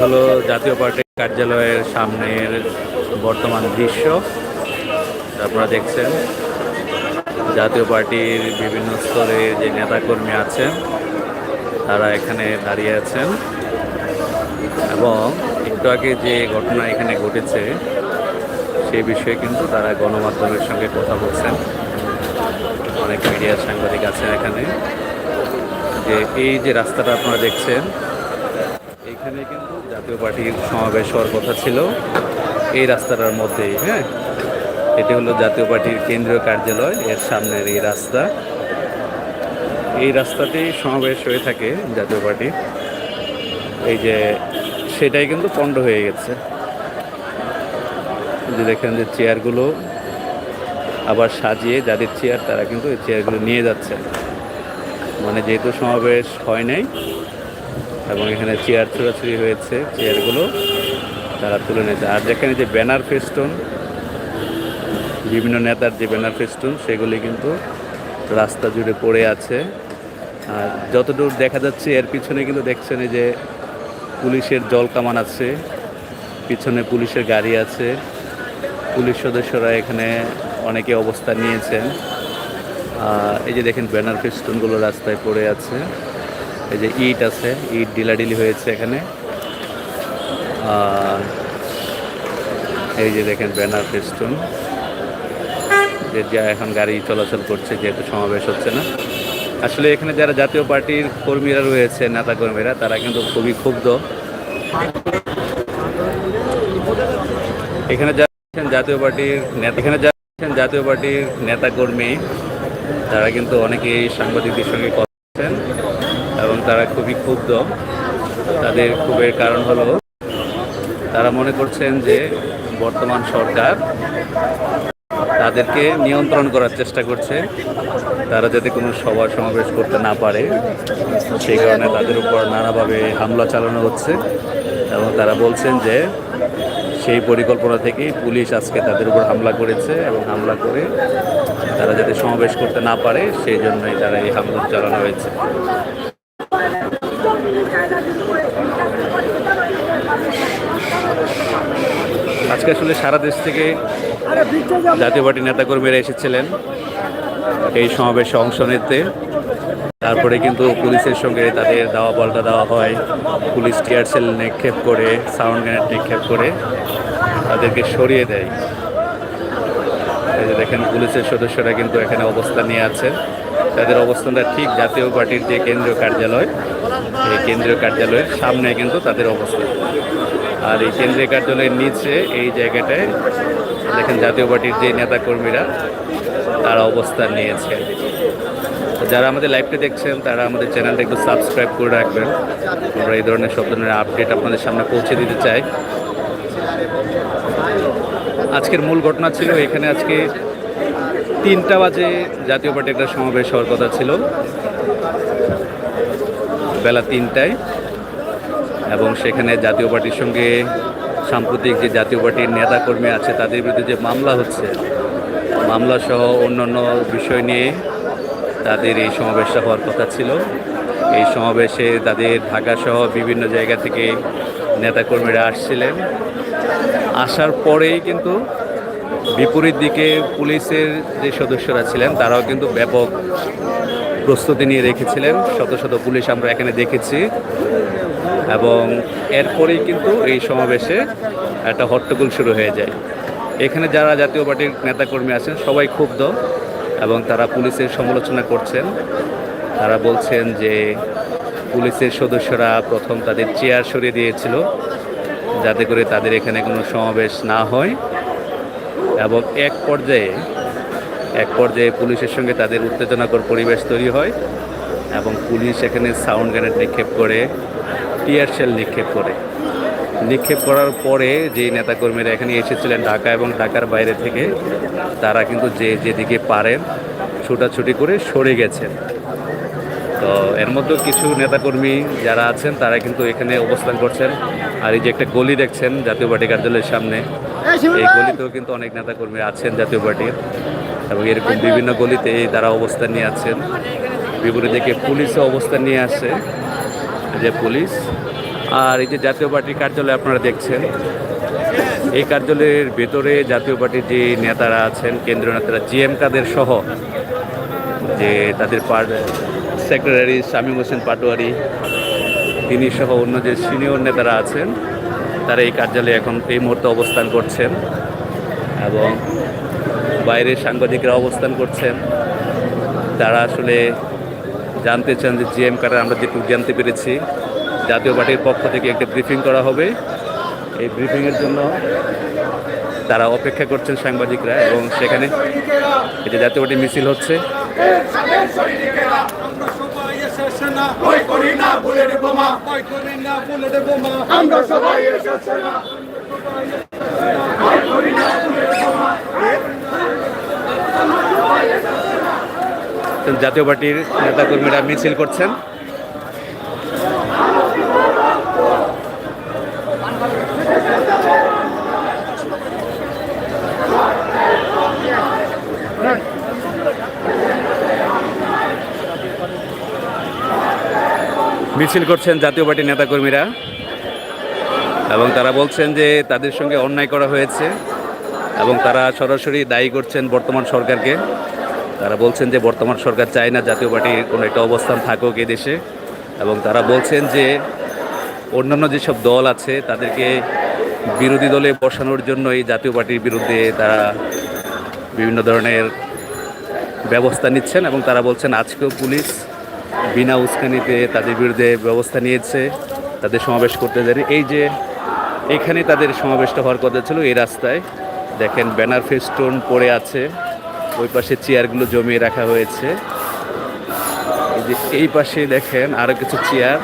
হলো জাতীয় পার্টির কার্যালয়ের সামনের বর্তমান দৃশ্য। আপনারা দেখছেন, জাতীয় পার্টির বিভিন্ন স্তরে যে নেতাকর্মী আছেন, তারা এখানে দাঁড়িয়ে আছেন। এবং একটু আগে যে ঘটনা এখানে ঘটেছে সেই বিষয়ে কিন্তু তারা গণমাধ্যমের সঙ্গে কথা বলছেন। অনেক মিডিয়ার সাংবাদিক আছেন এখানে। যে এই যে রাস্তাটা আপনারা দেখছেন, এখানে কিন্তু জাতীয় পার্টির সমাবেশ হওয়ার কথা ছিল। এই রাস্তাটার মধ্যেই হ্যাঁ এটি হলো জাতীয় পার্টির কেন্দ্রীয় কার্যালয়, এর সামনের এই রাস্তা। এই রাস্তাতেই সমাবেশ হয়ে থাকে জাতীয় পার্টি। এই যে, সেটাই কিন্তু পণ্ড হয়ে গেছে। যে দেখেন যে চেয়ারগুলো আবার সাজিয়ে, যাদের চেয়ার, তারা কিন্তু এই চেয়ারগুলো নিয়ে যাচ্ছে। মানে যেহেতু সমাবেশ হয় নাই এবং এখানে চেয়ার ছোড়াছুড়ি হয়েছে চেয়ারগুলো তারা তুলে নিয়েছে। আর যেখানে যে ব্যানার ফেস্টুন বিভিন্ন নেতার যে ব্যানার ফেস্টুন সেগুলি কিন্তু রাস্তা জুড়ে পড়ে আছে। আর যতদূর দেখা যাচ্ছে, এর পিছনে কিন্তু দেখছেন যে পুলিশের জল কামান আছে, পিছনে পুলিশের গাড়ি আছে। পুলিশ সদস্যরা এখানে অনেকে অবস্থান নিয়েছেন। এই যে দেখেন ব্যানার ফেস্টুনগুলো রাস্তায় পড়ে আছে। এই যে ইট আছে, ইট ডিলাডিলি হয়েছে এখানে। আর এই যে দেখেন ব্যানার ফেস্টুন, যে যা এখন গাড়ি চলাচল করছে, যেহেতু সমাবেশ হচ্ছে না। আসলে এখানে যারা জাতীয় পার্টির কর্মীরা রয়েছে নেতা কর্মীরা তারা কিন্তু খুবই ক্ষুব্ধ। এখানে যারা আছেন জাতীয় পার্টির নেতা, এখানে যারা আছেন জাতীয় পার্টির নেতা কর্মী তারা কিন্তু অনেকেই সাংবাদিকদের সঙ্গে কথা এবং তারা খুবই ক্ষুব্ধ। তাদের ক্ষোভের কারণ হলো, তারা মনে করছেন যে বর্তমান সরকার তাদেরকে নিয়ন্ত্রণ করার চেষ্টা করছে। তারা যাতে কোনো সভা সমাবেশ করতে না পারে, সেই কারণে তাদের উপর নানাভাবে হামলা চালানো হচ্ছে এবং তারা বলছেন যে সেই পরিকল্পনা থেকেই পুলিশ আজকে তাদের উপর হামলা করেছে এবং হামলা করে তারা যাতে সমাবেশ করতে না পারে, সেই জন্যই তারা এই হামলা চালানো হয়েছে। আজকে আসলে সারা দেশ থেকে জাতীয় পার্টির নেতাকর্মীরা এসেছিলেন এই সমাবেশে অংশ নিতে। তারপরে কিন্তু পুলিশের সঙ্গে তাদের দাওয়া পাল্টা দেওয়া হয়। পুলিশ টিয়ার সেল নিক্ষেপ করে, সাউন্ড গ্রেনেড নিক্ষেপ করে তাদেরকে সরিয়ে দেয়। এই যে দেখেন, পুলিশের সদস্যরা কিন্তু এখানে অবস্থান নিয়ে আছে তাদের অবস্থানটা ঠিক জাতীয় পার্টির যে কেন্দ্রীয় কার্যালয় কেন্দ্রীয় কার্যালয়ের সামনে কিন্তু তাদের অবস্থান আর এই কেন্দ্রীয় কার্যালয়ের নিচে এই জায়গাটায় দেখেন জাতীয় পার্টির যে নেতাকর্মীরা, তারা অবস্থান নিয়েছে। যারা আমাদের লাইভটা দেখছেন, তারা আমাদের চ্যানেলটা একটু সাবস্ক্রাইব করে রাখবেন। আমরা এই ধরনের সব ধরনের আপডেট আপনাদের সামনে পৌঁছে দিতে চাই। আজকের মূল ঘটনা ছিল এখানে আজকে তিনটা বাজে জাতীয় পার্টির একটা সমাবেশ হওয়ার কথা ছিল। বেলা তিনটায় এবং সেখানে জাতীয় পার্টির সঙ্গে সাম্প্রতিক যে জাতীয় পার্টির নেতাকর্মী আছে, তাদের বিরুদ্ধে যে মামলা হচ্ছে, মামলা সহ অন্যান্য বিষয় নিয়ে তাদের এই সমাবেশটা হওয়ার কথা ছিল। এই সমাবেশে তাদের ঢাকা সহ বিভিন্ন জায়গা থেকে নেতাকর্মীরা আসছিলেন। আসার পরেই কিন্তু বিপরীত দিকে পুলিশের যে সদস্যরা ছিলেন, তারাও কিন্তু ব্যাপক প্রস্তুতি নিয়ে রেখেছিলেন। শত শত পুলিশ আমরা এখানে দেখেছি। এবং এরপরেই কিন্তু এই সমাবেশে একটা হট্টগোল শুরু হয়ে যায়। এখানে যারা জাতীয় পার্টির নেতাকর্মী আছেন, সবাই ক্ষুব্ধ এবং তারা পুলিশের সমালোচনা করছেন। তারা বলছেন যে পুলিশের সদস্যরা প্রথম তাদের চেয়ার সরিয়ে দিয়েছিল যাতে করে তাদের এখানে কোনো সমাবেশ না হয়। এবং এক পর্যায়ে এক পর্যায়ে পুলিশের সঙ্গে তাদের উত্তেজনাকর পরিবেশ তৈরি হয় এবং পুলিশ এখানে সাউন্ড গ্রেনেড নিক্ষেপ করে, টিয়ার সেল নিক্ষেপ করে। নিক্ষেপ করার পরে যে নেতাকর্মীরা এখানে এসেছিলেন ঢাকা এবং ঢাকার বাইরে থেকে, তারা কিন্তু যে যেদিকে পারেন ছুটাছুটি করে সরে গেছেন। তো এর মধ্যেও কিছু নেতাকর্মী যারা আছেন, তারা কিন্তু এখানে অবস্থান করছেন। আর এই যে একটা গলি দেখছেন জাতীয় পার্টি কার্যালয়ের সামনে, এই গলিতেও কিন্তু অনেক নেতাকর্মী আছেন জাতীয় পার্টির। এবং এরকম বিভিন্ন গলিতে তারা অবস্থান নিয়ে আছেন। বিপরীত দিকে পুলিশও অবস্থান নিয়ে আসছে যে পুলিশ আর এই যে জাতীয় পার্টির কার্যালয় আপনারা দেখছেন। এই কার্যালয়ের ভেতরে জাতীয় পার্টির যে নেতারা আছেন, কেন্দ্রীয় নেতারা, জিএম কাদের সহ যে তাদের পার সেক্রেটারি শামীম হোসেন পাটোয়ারি, তিনি সহ অন্য যে সিনিয়র নেতারা আছেন, তারা এই কার্যালয়ে এখন এই মুহূর্তে অবস্থান করছেন। এবং বাইরে সাংবাদিকরা অবস্থান করছেন। তারা আসলে জানতে চান যে জিএম কার্ডে আমরা যেটুকু জানতে পেরেছি। জাতীয় পার্টির পক্ষ থেকে একটা ব্রিফিং করা হবে। এই ব্রিফিংয়ের জন্য তারা অপেক্ষা করছেন সাংবাদিকরা এবং সেখানে যে জাতীয় পার্টি মিছিল হচ্ছে। আমরা সবাই এসেছে না ভয় করি না বুলেট বোমা ভয় করি না বুলেট বোমা আমরা সবাই এসেছে না ভয় করি না বুলেট বোমা জাতীয় পার্টির নেতাকর্মীরা মিছিল করছেন। মিছিল করছেন জাতীয় পার্টির নেতাকর্মীরা এবং তারা বলছেন যে তাদের সঙ্গে অন্যায় করা হয়েছে এবং তারা সরাসরি দায়ী করছেন বর্তমান সরকারকে। তারা বলছেন যে বর্তমান সরকার চায় না জাতীয় পার্টির কোনো একটা অবস্থান থাকুক দেশে। এবং তারা বলছেন যে অন্যান্য যেসব দল আছে, তাদেরকে বিরোধী দলে বসানোর জন্য এই জাতীয় পার্টির বিরুদ্ধে তারা বিভিন্ন ধরনের ব্যবস্থা নিচ্ছেন এবং তারা বলছেন আজকেও পুলিশ বিনা উস্কানিতে তাদের বিরুদ্ধে ব্যবস্থা নিয়েছে, তাদের সমাবেশ করতে দেরি এই যে এখানে তাদের সমাবেশটা হওয়ার কথা ছিল এই রাস্তায়। দেখেন ব্যানার ফেস্টুন পড়ে আছে। ওই পাশে চেয়ারগুলো জমিয়ে রাখা হয়েছে। এই যে এই পাশে দেখেন আরও কিছু চেয়ার।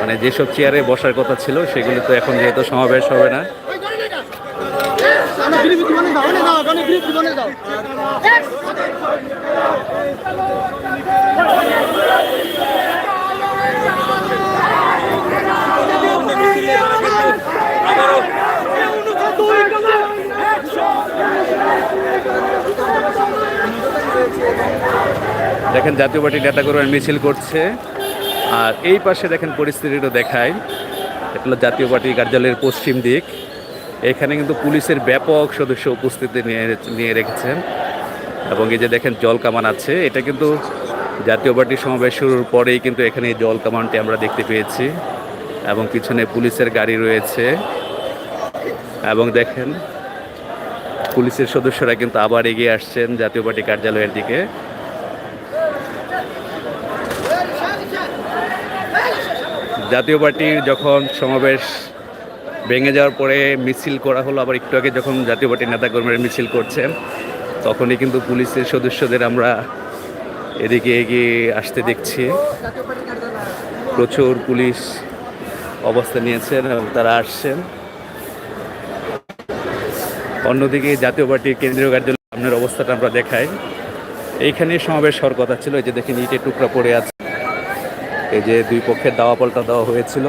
মানে যেসব চেয়ারে বসার কথা ছিল, সেগুলো তো এখন যেহেতু সমাবেশ হবে না। দেখেন জাতীয় পার্টির নেতাকর্মী মিছিল করছে। আর এই পাশে দেখেন পরিস্থিতিটা দেখায়। এটা হলো জাতীয় পার্টি কার্যালয়ের পশ্চিম দিক। এখানে কিন্তু পুলিশের ব্যাপক সদস্য উপস্থিতি নিয়ে নিয়ে রেখেছেন। এবং এই যে দেখেন জল কামান আছে, এটা কিন্তু জাতীয় পার্টির সমাবেশ শুরুর পরেই কিন্তু এখানে এই জল কামানটি আমরা দেখতে পেয়েছি। এবং পিছনে পুলিশের গাড়ি রয়েছে। এবং দেখেন পুলিশের সদস্যরা কিন্তু আবার এগিয়ে আসছেন জাতীয় পার্টি কার্যালয়ের দিকে। জাতীয় পার্টির যখন সমাবেশ ভেঙে যাওয়ার পরে মিছিল করা হলো, আবার একটু আগে যখন জাতীয় পার্টির নেতাকর্মীরা মিছিল করছেন, তখনই কিন্তু পুলিশের সদস্যদের আমরা এদিকে এগিয়ে আসতে দেখছি। প্রচুর পুলিশ অবস্থা নিয়েছেন তারা আসছেন। অন্যদিকে জাতীয় পার্টির কেন্দ্রীয় কার্যালয়ের সামনের অবস্থাটা আমরা দেখাই। এইখানে সমাবেশ হওয়ার কথা ছিল, এই যে দেখেন ইটের টুকরা পড়ে আছে। এই যে দুই পক্ষের দাওয়া পাল্টা দেওয়া হয়েছিল।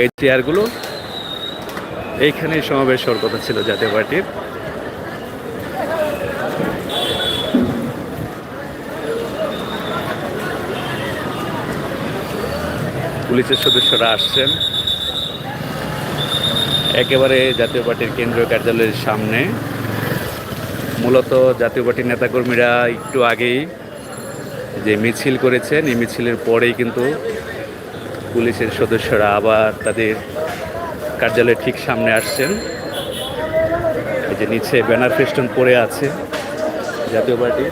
এই চেয়ারগুলো এইখানে সমাবেশ হওয়ার কথা ছিল জাতীয় পার্টির। পুলিশের সদস্যরা আসছেন। একেবারে জাতীয় পার্টির কেন্দ্রীয় কার্যালয়ের সামনে। মূলত জাতীয় পার্টির নেতাকর্মীরা একটু আগেই যে মিছিল করেছেন, এই মিছিলের পরেই কিন্তু পুলিশের সদস্যরা আবার তাদের কার্যালয়ের ঠিক সামনে আসছেন। এই যে নিচে ব্যানার ফেস্টন পড়ে আছে। জাতীয় পার্টি।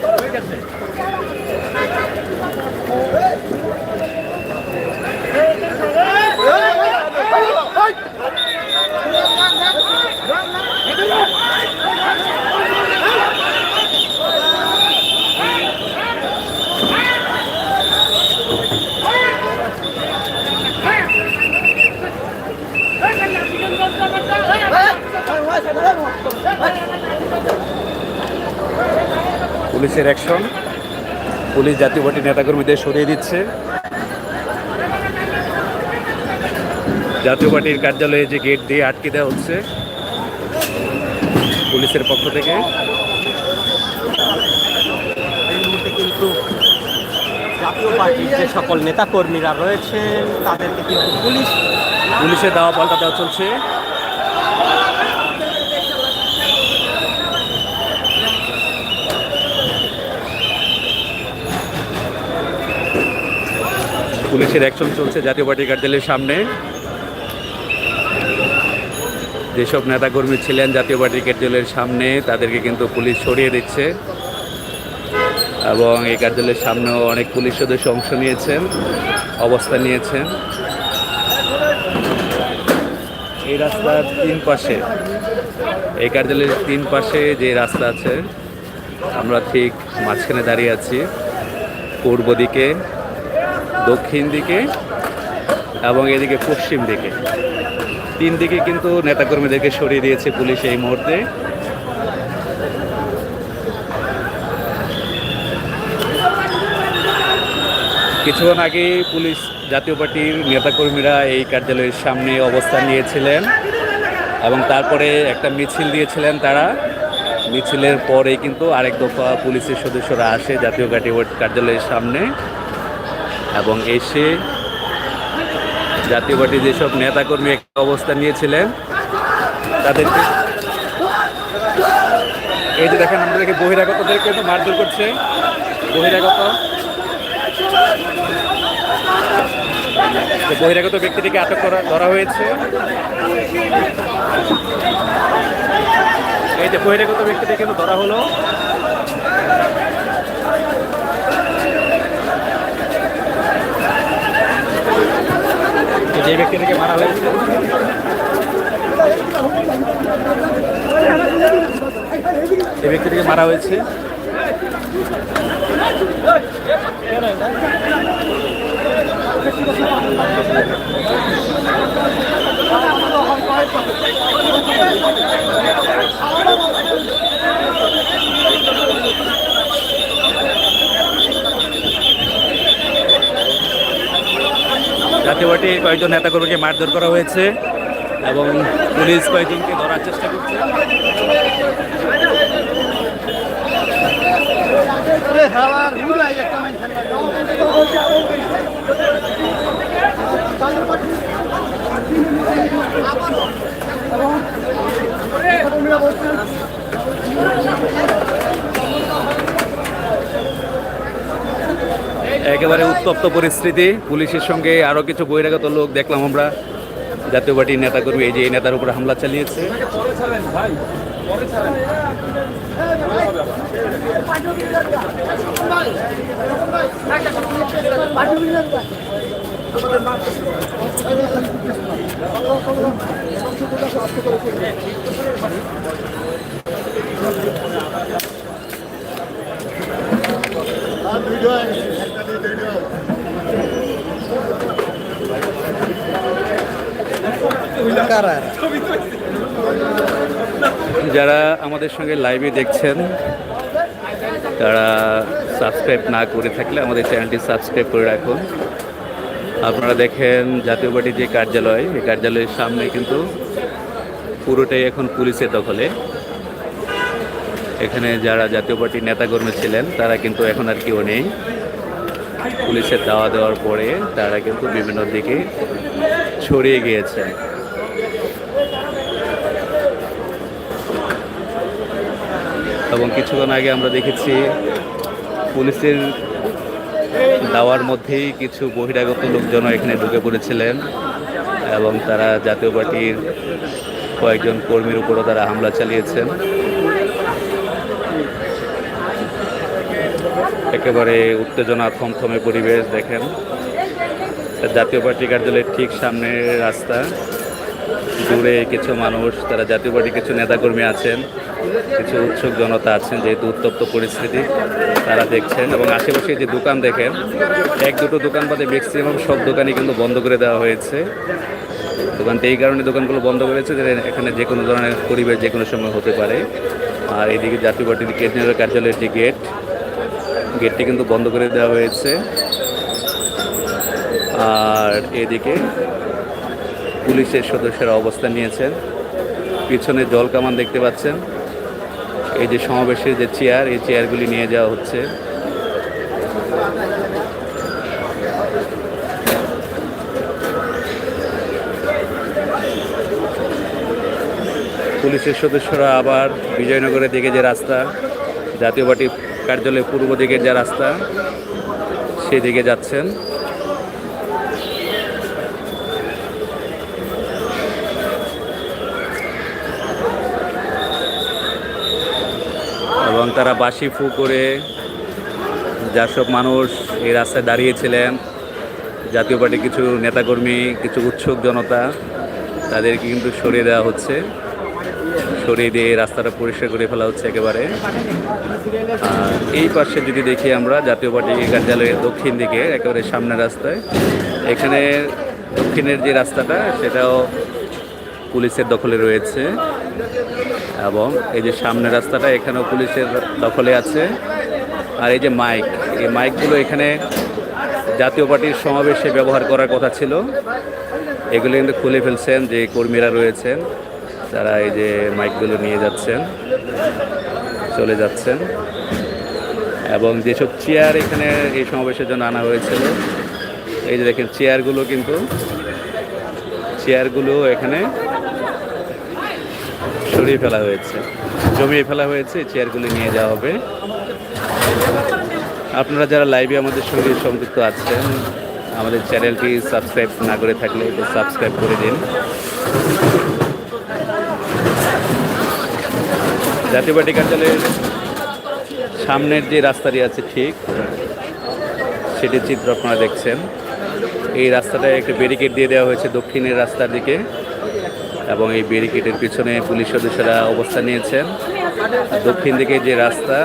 পুলিশের অ্যাকশন পুলিশ জাতীয় পার্টির নেতাকর্মীদের সরিয়ে দিচ্ছে। জাতীয় পার্টির কার্যালয়ে যে গেট দিয়ে আটকে দেওয়া হচ্ছে পুলিশের পক্ষ থেকে। কিন্তু জাতীয় পার্টির যে সকল নেতাকর্মীরা রয়েছেন তাদেরকে কিন্তু পুলিশ পুলিশের দাওয়া পাল্টা দেওয়া চলছে। পুলিশের অ্যাকশন চলছে জাতীয় পার্টি কার্যালয়ের সামনে। যেসব নেতাকর্মী ছিলেন জাতীয় পার্টি কার্যালয়ের সামনে, তাদেরকে কিন্তু পুলিশ সরিয়ে দিচ্ছে। এবং এই কার্যালয়ের সামনেও অনেক পুলিশ সদস্য অংশ নিয়েছেন, অবস্থান নিয়েছেন। এই রাস্তার তিন পাশে, এই কার্যালয়ের তিন পাশে যে রাস্তা আছে, আমরা ঠিক মাঝখানে দাঁড়িয়ে আছি। পূর্ব দিকে দক্ষিণ দিকে এবং এদিকে পশ্চিম দিকে। তিন দিকে কিন্তু নেতাকর্মীদেরকে সরিয়ে দিয়েছে পুলিশ এই মুহূর্তে। কিছুক্ষণ আগে পুলিশ জাতীয় পার্টির নেতাকর্মীরা এই কার্যালয়ের সামনে অবস্থান নিয়েছিলেন এবং তারপরে একটা মিছিল দিয়েছিলেন তারা। মিছিলের পরে কিন্তু আরেক দফা পুলিশের সদস্যরা আসে জাতীয় কার্যালয়ের সামনে। এবং এসে জাতীয় পার্টির যেসব নেতাকর্মী একটা অবস্থান নিয়েছিলেন, তাদেরকে এই যে দেখেন আমাদেরকে বহিরাগতদেরকে মারধর করছে। বহিরাগত। বহিরাগত ব্যক্তিটিকে আটক করা, ধরা হয়েছে। এই যে বহিরাগত ব্যক্তিটি কিন্তু ধরা হলো। যে ব্যক্তিটিকে মারা হয়েছে। যে ব্যক্তিটিকে মারা হয়েছে। জাতীয় পার্টির কয়েকজন নেতাকর্মীকে মারধর করা হয়েছে এবং পুলিশ কয়েকজনকে ধরার চেষ্টা করছে। একেবারে উত্তপ্ত পরিস্থিতি। পুলিশের সঙ্গে আরও কিছু বহিরাগত লোক দেখলাম আমরা। জাতীয় পার্টির নেতাকর্মী, এই যে এই নেতার উপরে হামলা চালিয়েছে। যারা আমাদের সঙ্গে লাইভে দেখছেন, তারা সাবস্ক্রাইব না করে থাকলে আমাদের চ্যানেলটি সাবস্ক্রাইব করে রাখুন। আপনারা দেখেন জাতীয় পার্টির যে কার্যালয়, এই কার্যালয়ের সামনে কিন্তু পুরোটাই এখন পুলিশের দখলে। এখানে যারা জাতীয় পার্টির নেতাকর্মী ছিলেন, তারা কিন্তু এখন আর কেউ নেই। পুলিশের দাওয়া দেওয়ার পরে তারা কিন্তু বিভিন্ন দিকে ছড়িয়ে গিয়েছেন এবং কিছুক্ষণ আগে আমরা দেখেছি পুলিশের দাওয়ার মধ্যেই কিছু বহিরাগত লোকজন এখানে ঢুকে পড়েছিলেন এবং তারা জাতীয় পার্টির কয়েকজন কর্মীর উপরও তারা হামলা চালিয়েছেন। একেবারে উত্তেজনা থমথমে পরিবেশ দেখেন। জাতীয় পার্টি কার্যালয়ের ঠিক সামনে রাস্তা। দূরে কিছু মানুষ, তারা জাতীয় পার্টির কিছু নেতাকর্মী আছেন, কিছু উৎসুক জনতা আছেন যেহেতু উত্তপ্ত পরিস্থিতি তারা দেখছেন এবং আশেপাশে যে দোকান দেখেন, এক দুটো দোকান বাদে ম্যাক্সিমাম সব দোকানই কিন্তু বন্ধ করে দেওয়া হয়েছে। দোকানটা এই কারণে দোকানগুলো বন্ধ করেছে যে এখানে যে কোনো ধরনের পরিবেশ যে কোনো সময় হতে পারে। আর এদিকে জাতীয় পার্টির কেন্দ্রীয় কার্যালয়ের যে গেট গেটটি কিন্তু বন্ধ করে দেওয়া হয়েছে। আর এদিকে পুলিশের সদস্যরা অবস্থান নিয়েছেন। পিছনে জল কামান দেখতে পাচ্ছেন। এই যে সমাবেশের যে চেয়ার, এই চেয়ারগুলি নিয়ে যাওয়া হচ্ছে। পুলিশের সদস্যরা আবার বিজয়নগরের দিকে যে রাস্তা, জাতীয় পার্টি কার্যালয়ের পূর্ব দিকের যে রাস্তা, সেদিকে যাচ্ছেন। তারা বাসি ফু করে যেসব মানুষ এই রাস্তায় দাঁড়িয়েছিলেন। জাতীয় পার্টির কিছু নেতাকর্মী, কিছু উৎসুক জনতা, তাদেরকে কিন্তু সরিয়ে দেওয়া হচ্ছে। সরিয়ে দিয়ে রাস্তাটা পরিষ্কার করে ফেলা হচ্ছে একেবারে। আর এই পাশে যদি দেখি আমরা, জাতীয় পার্টি কার্যালয়ের দক্ষিণ দিকে, একেবারে সামনের রাস্তায়। এখানে দক্ষিণের যে রাস্তাটা, সেটাও পুলিশের দখলে রয়েছে। এবং এই যে সামনের রাস্তাটা, এখানেও পুলিশের দখলে আছে। আর এই যে মাইক, এই মাইকগুলো এখানে জাতীয় পার্টির সমাবেশে ব্যবহার করার কথা ছিল। এগুলো কিন্তু খুলে ফেলছেন যে কর্মীরা রয়েছেন, তারা এই যে মাইকগুলো নিয়ে যাচ্ছেন, চলে যাচ্ছেন। এবং যেসব চেয়ার এখানে এই সমাবেশের জন্য আনা হয়েছিল, এই যে দেখেন, চেয়ারগুলো কিন্তু, চেয়ারগুলো এখানে সরিয়ে ফেলা হয়েছে। জমিয়ে ফেলা হয়েছে চেয়ারগুলি নিয়ে যাওয়া হবে। আপনারা যারা লাইভে আমাদের সঙ্গে সংযুক্ত আছেন, আমাদের চ্যানেলটি সাবস্ক্রাইব না করে থাকলে সাবস্ক্রাইব করে দিন। জাতীয় পার্টি কার্যালয়ের সামনের যে রাস্তাটি আছে ঠিক, সেটির চিত্র আপনারা দেখছেন। এই রাস্তাটায় একটি ব্যারিকেড দিয়ে দেওয়া হয়েছে দক্ষিণের রাস্তার দিকে। এবং এই ব্যারিকেডের পিছনে পুলিশ সদস্যরা অবস্থান নিয়েছেন। দক্ষিণ দিকে যে রাস্তা,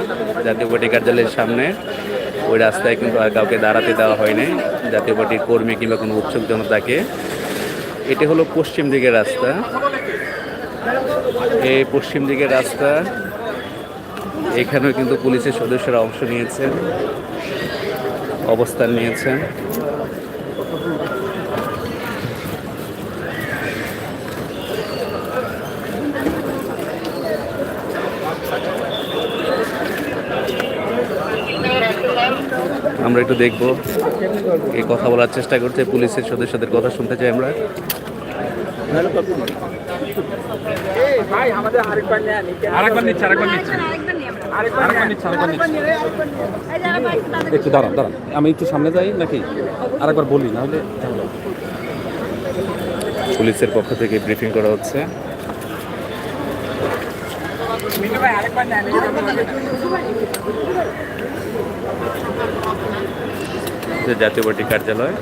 জাতীয় পার্টি কার্যালয়ের সামনে, ওই রাস্তায় কিন্তু আর কাউকে দাঁড়াতে দেওয়া হয়নি। জাতীয় পার্টির কর্মী কিংবা কোনো উৎসুক জনতাকে। এটি হলো পশ্চিম দিকের রাস্তা। এই পশ্চিম দিকের রাস্তা, এখানেও কিন্তু পুলিশের সদস্যরা অংশ নিয়েছেন, অবস্থান নিয়েছেন। আমরা একটু দেখব। এই কথা বলার চেষ্টা করছে পুলিশের সদস্যদের কথা শুনতে চাই আমরা। আরেকবার আরেকবার আরেকবার আরেকবার একটু দাঁড়ান দাঁড়ান। আমি একটু সামনে যাই নাকি? আরেকবার বলি না হলে পুলিশের পক্ষ থেকে ব্রিফিং করা হচ্ছে। যে জাতীয় পার্টি কার্যালয়।